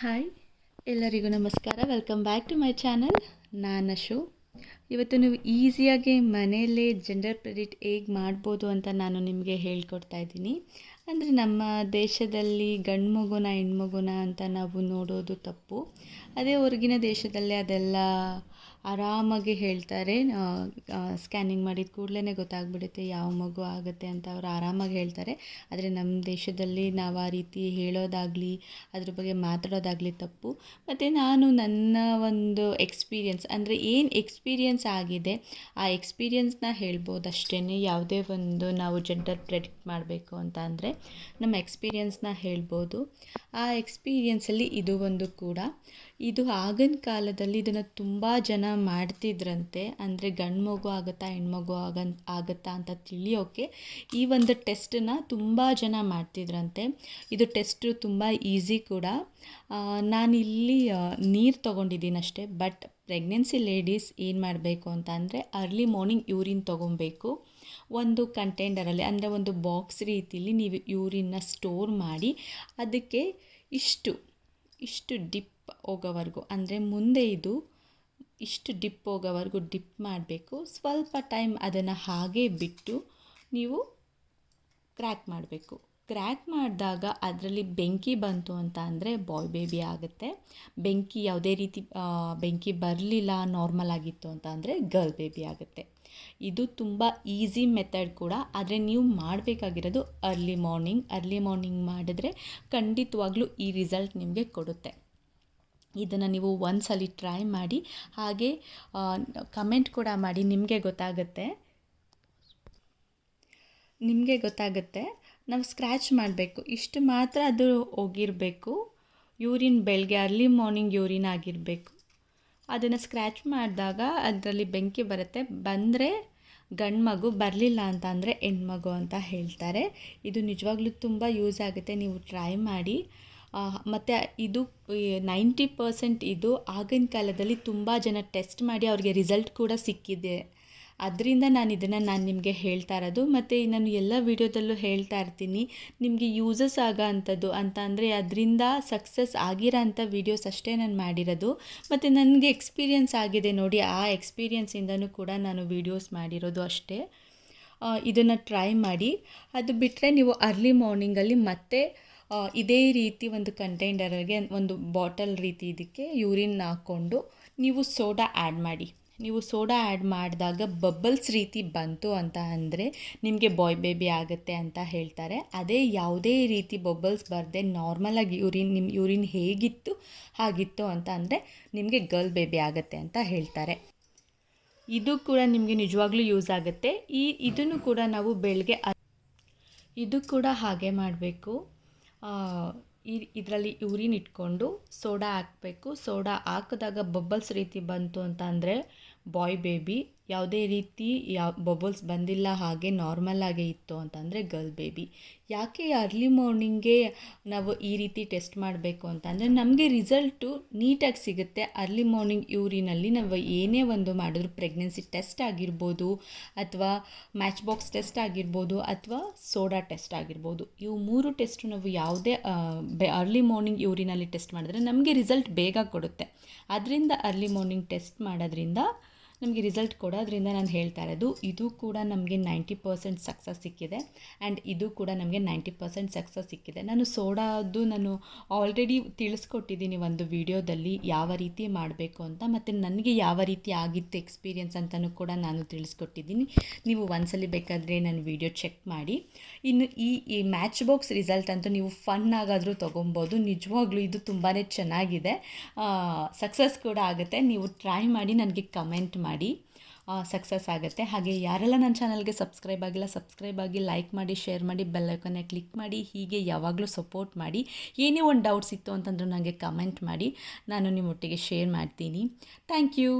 Hi, ಎಲ್ಲರಿಗೂ ನಮಸ್ಕಾರ. Welcome back to my channel ನಾನು ಅಶು. ಇವತ್ತು ನೀವು ಈಸಿಯಾಗಿ ಮನೆಯಲ್ಲೇ ಜೆಂಡರ್ ಪ್ರೆಡಿಟ್ ಹೇಗೆ ಮಾಡ್ಬೋದು ಅಂತ ನಾನು ನಿಮಗೆ ಹೇಳ್ಕೊಡ್ತಾ ಇದ್ದೀನಿ. ಅಂದರೆ ನಮ್ಮ ದೇಶದಲ್ಲಿ ಗಂಡು ಮಗುನ ಹೆಣ್ಮಗುನ ಅಂತ ನಾವು ನೋಡೋದು ತಪ್ಪು. ಅದೇ ಹೊರಗಿನ ದೇಶದಲ್ಲಿ ಅದೆಲ್ಲ ಆರಾಮಾಗಿ ಹೇಳ್ತಾರೆ. ಸ್ಕ್ಯಾನಿಂಗ್ ಮಾಡಿದ ಕೂಡಲೇ ಗೊತ್ತಾಗ್ಬಿಡುತ್ತೆ ಯಾವ ಮಗು ಆಗುತ್ತೆ ಅಂತ ಅವರು ಆರಾಮಾಗಿ ಹೇಳ್ತಾರೆ. ಆದರೆ ನಮ್ಮ ದೇಶದಲ್ಲಿ ನಾವು ಆ ರೀತಿ ಹೇಳೋದಾಗಲಿ, ಅದ್ರ ಬಗ್ಗೆ ಮಾತಾಡೋದಾಗಲಿ ತಪ್ಪು. ಮತ್ತು ನಾನು ನನ್ನ ಒಂದು ಎಕ್ಸ್ಪೀರಿಯನ್ಸ್ ಅಂದರೆ ಏನು ಎಕ್ಸ್ಪೀರಿಯನ್ಸ್ ಆಗಿದೆ, ಆ ಎಕ್ಸ್ಪೀರಿಯನ್ಸ್ನ ಹೇಳ್ಬೋದು ಅಷ್ಟೇ ಯಾವುದೇ ಒಂದು ನಾವು ಜೆಂಡರ್ ಪ್ರೆಡಿಕ್ಟ್ ಮಾಡಬೇಕು ಅಂತ ಅಂದರೆ ನಮ್ಮ ಎಕ್ಸ್ಪೀರಿಯನ್ಸ್ನ ಹೇಳ್ಬೋದು. ಆ ಎಕ್ಸ್ಪೀರಿಯನ್ಸಲ್ಲಿ ಇದು ಒಂದು ಕೂಡ. ಇದು ಆಗಿನ ಕಾಲದಲ್ಲಿ ಇದನ್ನು ತುಂಬ ಜನ ಮಾಡ್ತಿದ್ರಂತೆ, ಅಂದರೆ ಗಂಡು ಮಗು ಆಗುತ್ತಾ ಹೆಣ್ಮಗು ಆಗ ಆಗುತ್ತಾ ಅಂತ ತಿಳಿಯೋಕ್ಕೆ ಈ ಒಂದು ಟೆಸ್ಟನ್ನು ತುಂಬ ಜನ ಮಾಡ್ತಿದ್ರಂತೆ. ಇದು ಟೆಸ್ಟು ತುಂಬ ಈಸಿ ಕೂಡ. ನಾನಿಲ್ಲಿ ನೀರು ತೊಗೊಂಡಿದ್ದೀನಿ ಅಷ್ಟೇ ಬಟ್ ಪ್ರೆಗ್ನೆನ್ಸಿ ಲೇಡೀಸ್ ಏನು ಮಾಡಬೇಕು ಅಂತ ಅಂದರೆ ಅರ್ಲಿ ಮಾರ್ನಿಂಗ್ ಯೂರಿನ್ ತೊಗೊಬೇಕು. ಒಂದು ಕಂಟೈನರಲ್ಲಿ, ಅಂದರೆ ಒಂದು ಬಾಕ್ಸ್ ರೀತಿಲಿ ನೀವು ಯೂರಿನ್ನ ಸ್ಟೋರ್ ಮಾಡಿ, ಅದಕ್ಕೆ ಇಷ್ಟು ಇಷ್ಟು ಡಿಪ್ ಹೋಗೋವರೆಗೂ, ಅಂದರೆ ಮುಂದೆ ಇದು ಇಷ್ಟು ಡಿಪ್ ಹೋಗೋವರೆಗೂ ಡಿಪ್ ಮಾಡಬೇಕು. ಸ್ವಲ್ಪ ಟೈಮ್ ಅದನ್ನು ಹಾಗೇ ಬಿಟ್ಟು ನೀವು ಕ್ರ್ಯಾಕ್ ಮಾಡಬೇಕು. ಕ್ರ್ಯಾಕ್ ಮಾಡಿದಾಗ ಅದರಲ್ಲಿ ಬೆಂಕಿ ಬಂತು ಅಂತ ಅಂದರೆ ಬಾಯ್ ಬೇಬಿ ಆಗುತ್ತೆ. ಬೆಂಕಿ ಯಾವುದೇ ರೀತಿ ಬೆಂಕಿ ಬರಲಿಲ್ಲ ನಾರ್ಮಲ್ ಆಗಿತ್ತು ಅಂತ ಅಂದರೆ ಗರ್ಲ್ ಬೇಬಿ ಆಗುತ್ತೆ. ಇದು ತುಂಬ ಈಸಿ ಮೆಥಡ್ ಕೂಡ. ಆದರೆ ನೀವು ಮಾಡಬೇಕಾಗಿರೋದು ಅರ್ಲಿ ಮಾರ್ನಿಂಗ್. ಅರ್ಲಿ ಮಾರ್ನಿಂಗ್ ಮಾಡಿದ್ರೆ ಖಂಡಿತವಾಗ್ಲೂ ಈ ರಿಸಲ್ಟ್ ನಿಮಗೆ ಕೊಡುತ್ತೆ. ಇದನ್ನು ನೀವು ಒಂದ್ಸಲ ಟ್ರೈ ಮಾಡಿ, ಹಾಗೆ ಕಮೆಂಟ್ ಕೂಡ ಮಾಡಿ, ನಿಮಗೆ ಗೊತ್ತಾಗುತ್ತೆ. ನಿಮಗೆ ಗೊತ್ತಾಗುತ್ತೆ. ನಾವು ಸ್ಕ್ರ್ಯಾಚ್ ಮಾಡಬೇಕು. ಇಷ್ಟು ಮಾತ್ರ ಅದು ಹೋಗಿರಬೇಕು. ಯೂರಿನ್ ಬೆಳಗ್ಗೆ ಅರ್ಲಿ ಮಾರ್ನಿಂಗ್ ಯೂರಿನ್ ಆಗಿರಬೇಕು. ಅದನ್ನು ಸ್ಕ್ರ್ಯಾಚ್ ಮಾಡಿದಾಗ ಅದರಲ್ಲಿ ಬೆಂಕಿ ಬರುತ್ತೆ. ಬಂದರೆ ಗಂಡು ಮಗು ಬರಲಿಲ್ಲ ಅಂತ ಅಂದರೆ ಹೆಣ್ಮಗು ಅಂತ ಹೇಳ್ತಾರೆ. ಇದು ನಿಜವಾಗ್ಲೂ ತುಂಬ ಯೂಸ್ ಆಗುತ್ತೆ. ನೀವು ಟ್ರೈ ಮಾಡಿ. ಮತ್ತು ಇದು ನೈಂಟಿ ಪರ್ಸೆಂಟ್ ಇದು ಆಗಿನ ಕಾಲದಲ್ಲಿ ತುಂಬ ಜನ ಟೆಸ್ಟ್ ಮಾಡಿ ಅವ್ರಿಗೆ ರಿಸಲ್ಟ್ ಕೂಡ ಸಿಕ್ಕಿದೆ. ಅದರಿಂದ ನಾನು ಇದನ್ನು ನಾನು ನಿಮಗೆ ಹೇಳ್ತಾ ಇರೋದು. ಮತ್ತು ನಾನು ಎಲ್ಲ ವೀಡಿಯೋದಲ್ಲೂ ಹೇಳ್ತಾ ಇರ್ತೀನಿ. ನಿಮಗೆ ಯೂಸಸ್ ಆಗೋ ಅಂಥದ್ದು ಅಂತ ಅಂದರೆ ಅದರಿಂದ ಸಕ್ಸಸ್ ಆಗಿರೋ ಅಂಥ ವೀಡಿಯೋಸ್ ಅಷ್ಟೇ ನಾನು ಮಾಡಿರೋದು. ಮತ್ತು ನನಗೆ ಎಕ್ಸ್ಪೀರಿಯನ್ಸ್ ಆಗಿದೆ ನೋಡಿ, ಆ ಎಕ್ಸ್ಪೀರಿಯನ್ಸಿಂದನೂ ಕೂಡ ನಾನು ವೀಡಿಯೋಸ್ ಮಾಡಿರೋದು ಅಷ್ಟೇ. ಇದನ್ನು ಟ್ರೈ ಮಾಡಿ. ಅದು ಬಿಟ್ಟರೆ ನೀವು ಅರ್ಲಿ ಮಾರ್ನಿಂಗಲ್ಲಿ ಮತ್ತೆ ಇದೇ ರೀತಿ ಒಂದು ಕಂಟೈನರ್ಗೆ ಒಂದು ಬಾಟಲ್ ರೀತಿ ಇದಕ್ಕೆ ಯೂರಿನ್ ಹಾಕ್ಕೊಂಡು ನೀವು ಸೋಡಾ ಆ್ಯಡ್ ಮಾಡಿ. ನೀವು ಸೋಡಾ ಆ್ಯಡ್ ಮಾಡಿದಾಗ ಬಬ್ಬಲ್ಸ್ ರೀತಿ ಬಂತು ಅಂತ ಅಂದರೆ ನಿಮಗೆ ಬಾಯ್ ಬೇಬಿ ಆಗುತ್ತೆ ಅಂತ ಹೇಳ್ತಾರೆ. ಅದೇ ಯಾವುದೇ ರೀತಿ ಬಬ್ಬಲ್ಸ್ ಬರದೆ ನಾರ್ಮಲಾಗಿ ಯೂರಿನ್ ನಿಮ್ಮ ಯೂರಿನ್ ಹೇಗಿತ್ತು, ಹಾಗಿತ್ತು ಅಂತ ಅಂದರೆ ನಿಮಗೆ ಗರ್ಲ್ ಬೇಬಿ ಆಗುತ್ತೆ ಅಂತ ಹೇಳ್ತಾರೆ. ಇದು ಕೂಡ ನಿಮಗೆ ನಿಜವಾಗ್ಲೂ ಯೂಸ್ ಆಗುತ್ತೆ. ಈ, ಇದನ್ನು ಕೂಡ ನಾವು ಬೆಳಗ್ಗೆ ಇದು ಕೂಡ ಹಾಗೆ ಮಾಡಬೇಕು. ಈ ಇದರಲ್ಲಿ ಯೂರಿನ್ ಇಟ್ಕೊಂಡು ಸೋಡಾ ಹಾಕಬೇಕು. ಸೋಡಾ ಹಾಕಿದಾಗ ಬಬ್ಬಲ್ಸ್ ರೀತಿ ಬಂತು ಅಂತ ಅಂದರೆ ಬಾಯ್ ಬೇಬಿ. ಯಾವುದೇ ರೀತಿ ಯಾವ ಬಬಲ್ಸ್ ಬಂದಿಲ್ಲ ಹಾಗೆ ನಾರ್ಮಲ್ ಆಗೇ ಇತ್ತು ಅಂತಂದರೆ ಗರ್ಲ್ ಬೇಬಿ ಯಾಕೆ ಅರ್ಲಿ ಮಾರ್ನಿಂಗೇ ನಾವು ಈ ರೀತಿ ಟೆಸ್ಟ್ ಮಾಡಬೇಕು ಅಂತಂದರೆ ನಮಗೆ ರಿಸಲ್ಟು ನೀಟಾಗಿ ಸಿಗುತ್ತೆ. ಅರ್ಲಿ ಮಾರ್ನಿಂಗ್ ಯೂರಿನಲ್ಲಿ ನಾವು ಏನೇ ಒಂದು ಮಾಡಿದ್ರು ಪ್ರೆಗ್ನೆನ್ಸಿ ಟೆಸ್ಟ್ ಆಗಿರ್ಬೋದು ಅಥವಾ ಮ್ಯಾಚ್ ಬಾಕ್ಸ್ ಟೆಸ್ಟ್ ಆಗಿರ್ಬೋದು ಅಥವಾ ಸೋಡಾ ಟೆಸ್ಟ್ ಆಗಿರ್ಬೋದು. ಇವು ಮೂರು ಟೆಸ್ಟು ನಾವು ಯಾವುದೇ ಅರ್ಲಿ ಮಾರ್ನಿಂಗ್ ಯೂರಿನಲ್ಲಿ ಟೆಸ್ಟ್ ಮಾಡಿದ್ರೆ ನಮಗೆ ರಿಸಲ್ಟ್ ಬೇಗ ಕೊಡುತ್ತೆ. ಅದರಿಂದ ಅರ್ಲಿ ಮಾರ್ನಿಂಗ್ ಟೆಸ್ಟ್ ಮಾಡೋದ್ರಿಂದ ನಮಗೆ ರಿಸಲ್ಟ್ ಕೊಡೋದ್ರಿಂದ ನಾನು ಹೇಳ್ತಾ ಇರೋದು, ಇದು ಕೂಡ ನಮಗೆ ನೈಂಟಿ ಪರ್ಸೆಂಟ್ ಸಕ್ಸಸ್ ಸಿಕ್ಕಿದೆ ಆ್ಯಂಡ್ ಇದು ಕೂಡ ನಮಗೆ ನೈಂಟಿ ಪರ್ಸೆಂಟ್ ಸಕ್ಸಸ್ ಸಿಕ್ಕಿದೆ. ನಾನು ಸೋಡಾದು ನಾನು ಆಲ್ರೆಡಿ ತಿಳಿಸ್ಕೊಟ್ಟಿದ್ದೀನಿ ಒಂದು ವಿಡಿಯೋದಲ್ಲಿ ಯಾವ ರೀತಿ ಮಾಡಬೇಕು ಅಂತ, ಮತ್ತು ನನಗೆ ಯಾವ ರೀತಿ ಆಗಿತ್ತು ಎಕ್ಸ್ಪೀರಿಯೆನ್ಸ್ ಅಂತಲೂ ಕೂಡ ನಾನು ತಿಳಿಸ್ಕೊಟ್ಟಿದ್ದೀನಿ. ನೀವು ಒಂದ್ಸಲಿ ಬೇಕಾದರೆ ನನ್ನ ವಿಡಿಯೋ ಚೆಕ್ ಮಾಡಿ. ಇನ್ನು ಈ ಈ ಮ್ಯಾಚ್ ಬಾಕ್ಸ್ ರಿಸಲ್ಟ್ ಅಂತೂ ನೀವು ಫನ್ ಆಗಾದರೂ ತೊಗೊಬೋದು. ನಿಜವಾಗ್ಲೂ ಇದು ತುಂಬಾ ಚೆನ್ನಾಗಿದೆ. ಸಕ್ಸಸ್ ಕೂಡ ಆಗುತ್ತೆ. ನೀವು ಟ್ರೈ ಮಾಡಿ ನನಗೆ ಕಮೆಂಟ್ ಮಾಡಿ. ಮಾಡಿ ಸಕ್ಸಸ್ ಆಗುತ್ತೆ. ಹಾಗೆ ಯಾರೆಲ್ಲ ನನ್ನ ಚಾನಲ್ಗೆ ಸಬ್ಸ್ಕ್ರೈಬ್ ಆಗಿಲ್ಲ ಸಬ್ಸ್ಕ್ರೈಬ್ ಆಗಿ ಲೈಕ್ ಮಾಡಿ ಶೇರ್ ಮಾಡಿ ಬೆಲ್ಲೈಕನ್ನೇ ಕ್ಲಿಕ್ ಮಾಡಿ, ಹೀಗೆ ಯಾವಾಗಲೂ ಸಪೋರ್ಟ್ ಮಾಡಿ. ಏನೇ ಒಂದು ಡೌಟ್ಸ್ ಇತ್ತು ಅಂತಂದ್ರೆ ನನಗೆ ಕಮೆಂಟ್ ಮಾಡಿ. ನಾನು ನಿಮ್ಮೊಟ್ಟಿಗೆ ಶೇರ್ ಮಾಡ್ತೀನಿ. Thank you